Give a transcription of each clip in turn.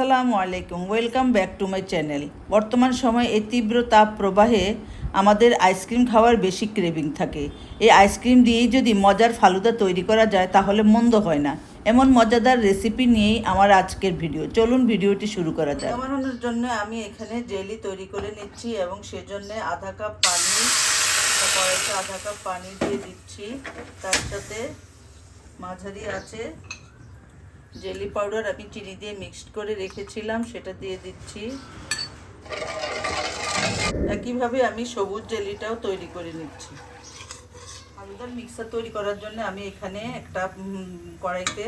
আসসালামু আলাইকুম, welcome back to my channel. বর্তমান সময়ে এই তীব্র তাপ প্রবাহে আমাদের আইসক্রিম খাওয়ার বেশি ক্রেভিং থাকে। এই আইসক্রিম দিয়েই যদি মজার ফালুদা তৈরি করা যায়, তাহলে মন্দ হয় না। এমন মজাদার রেসিপি নিয়েই আমার আজকের ভিডিও। চলুন ভিডিওটি শুরু করা যায় বানানোর জন্য আমি এখানে জেলি তৈরি করে নিচ্ছি এবং সেজন্য আধা কাপ পানি আধা কাপ পানি দিয়ে দিচ্ছি। তার সাথে মাঝারি আছে জেলি পাউডার আমি চিনি দিয়ে মিক্সড করে রেখেছিলাম, সেটা দিয়ে দিচ্ছি। একইভাবে আমি সবুজ জেলিটাও তৈরি করে নিচ্ছি। আলুদার মিক্সার তৈরি করার জন্য আমি এখানে একটা কড়াইতে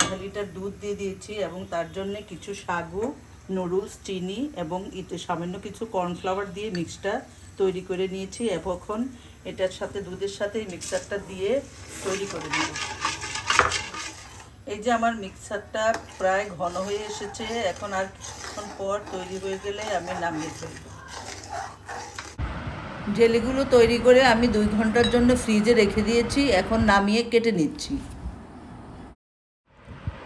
আধা লিটার দুধ দিয়ে দিয়েছি এবং তার জন্য কিছু সাগু, নুডলস, চিনি এবং ইতে সামান্য কিছু কর্নফ্লাওয়ার দিয়ে মিক্সটা তৈরি করে নিয়েছি। এখন এটার সাথে দুধের সাথে এই মিক্সারটা দিয়ে তৈরি করে নেব। এই যে আমার মিক্সারটা প্রায় ঘন হয়ে এসেছে, এখন আর কিছুক্ষণ পর তৈরি হয়ে গেলে আমি নামিয়ে ফেলব। জেলিগুলো তৈরি করে আমি দুই ঘণ্টার জন্য ফ্রিজে রেখে দিয়েছি, এখন নামিয়ে কেটে নিচ্ছি।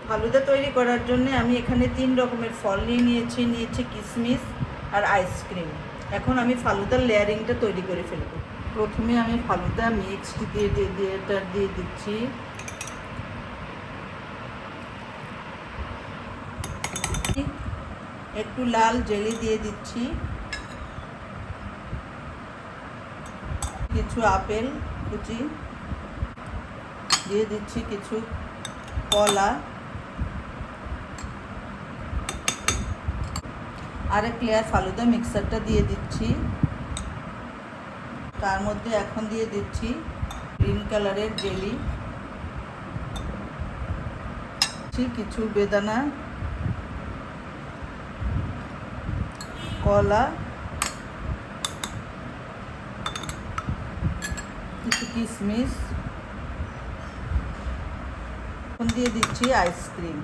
ফালুদা তৈরি করার জন্য আমি এখানে তিন রকমের ফল নিয়ে নিয়েছি নিয়েছি কিশমিশ আর আইসক্রিম। এখন আমি ফালুদার লেয়ারিংটা তৈরি করে ফেলব। প্রথমে আমি ফালুদা মিক্সড দিয়ে দিয়ে দিয়ে দিয়ে দিচ্ছি। একটু লাল জেলি দিয়ে দিচ্ছি। কিছু আপেল, কুচি দিয়ে দিচ্ছি, কিছু কলা। আর আরেক লেয়ার ফালুদা মিক্সারটা দিয়ে দিচ্ছি। তার মধ্যে এখন দিয়ে দিচ্ছি গ্রিন কালারের জেলি। কিছু বেদানা কলা। কিছু কিশমিশ। দিয়ে দিচ্ছি আইসক্রিম।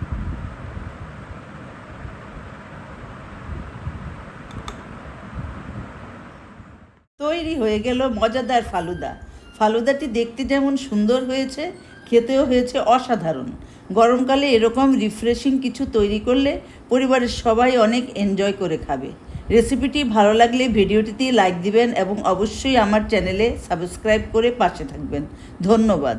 তৈরি হয়ে গেল মজাদার ফালুদা। ফালুদাটি দেখতে যেমন সুন্দর হয়েছে, খেতেও হয়েছে অসাধারণ। গরমকালে এরকম রিফ্রেশিং কিছু তৈরি করলে পরিবারের সবাই অনেক এনজয় করে খাবে। রেসিপিটি ভালো লাগলে ভিডিওটিতে লাইক দিবেন এবং অবশ্যই আমার চ্যানেলে সাবস্ক্রাইব করে পাশে থাকবেন। ধন্যবাদ।